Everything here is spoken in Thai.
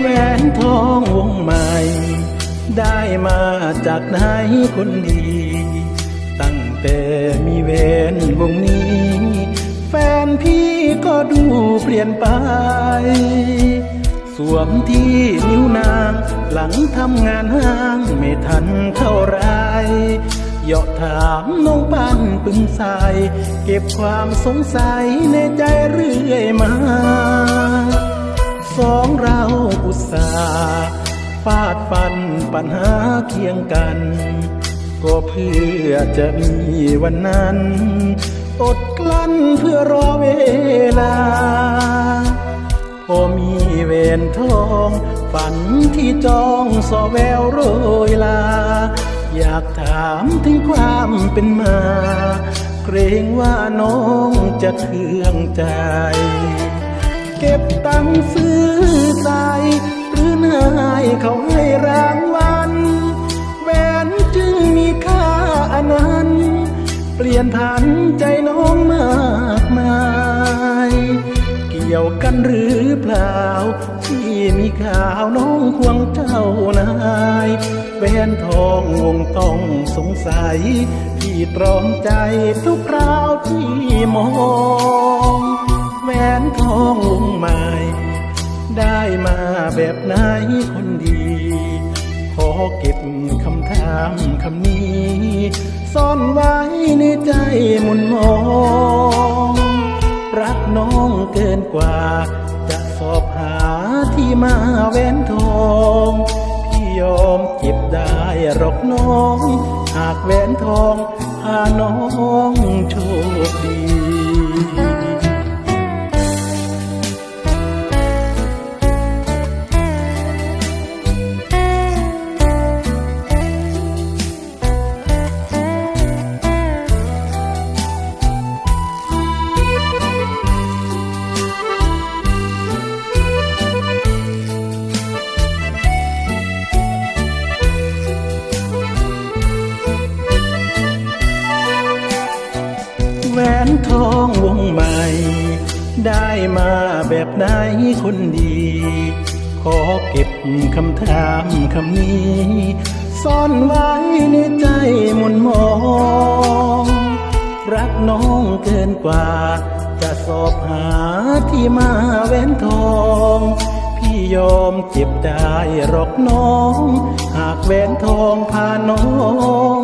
แหวนทองวงใหม่ ได้มาจากไหนคนดี ตั้งแต่มีเวนวงนี้ แฟนพี่ก็ดูเปลี่ยนไป สวมที่นิ้วนาง หลังทำงานห้างไม่ทันเท่าไรเหยาะถามน้องปันปึงใสเก็บความสงสัยในใจ สาฟาดฟันปัญหาเคียงกัน ก็เพื่อจะมีวันนั้น อดกลั้นเพื่อรอเวลา พอมีเวรทอง ฝันที่จองสอแววโรยลา อยากถามถึงความเป็นมา เกรงว่าน้องจะเคืองใจ เก็บตังค์ซื้อใจ ปลี่ยนผันใจน้องมากมาย เกี่ยวกันหรือเปล่า ที่มีข่าวน้องควงเจ้านายแหวนทองวงต้องสงสัย ที่ตรอมใจทุกคราวที่มองแหวนทองวงใหม่ ได้มาแบบไหนคนดี ขอเก็บคำถามคำนี้ อนไว้ในใจหมุนมอง รักน้องเกินกว่า จะสอบหาที่มาแหวนทองพี่ยอมเก็บได้หรอกน้อง หากแหวนทองพาน้องโชคดี แหวนทองวงใหม่ ได้มาแบบไหนคนดี ขอเก็บคำถามคำนี้ ซ่อนไว้ในใจมนมอง รักน้องเกินกว่า จะสอบหาที่มาแหวนทองพี่ยอมเจ็บได้หรอกน้อง หากแหวนทองพาน้อง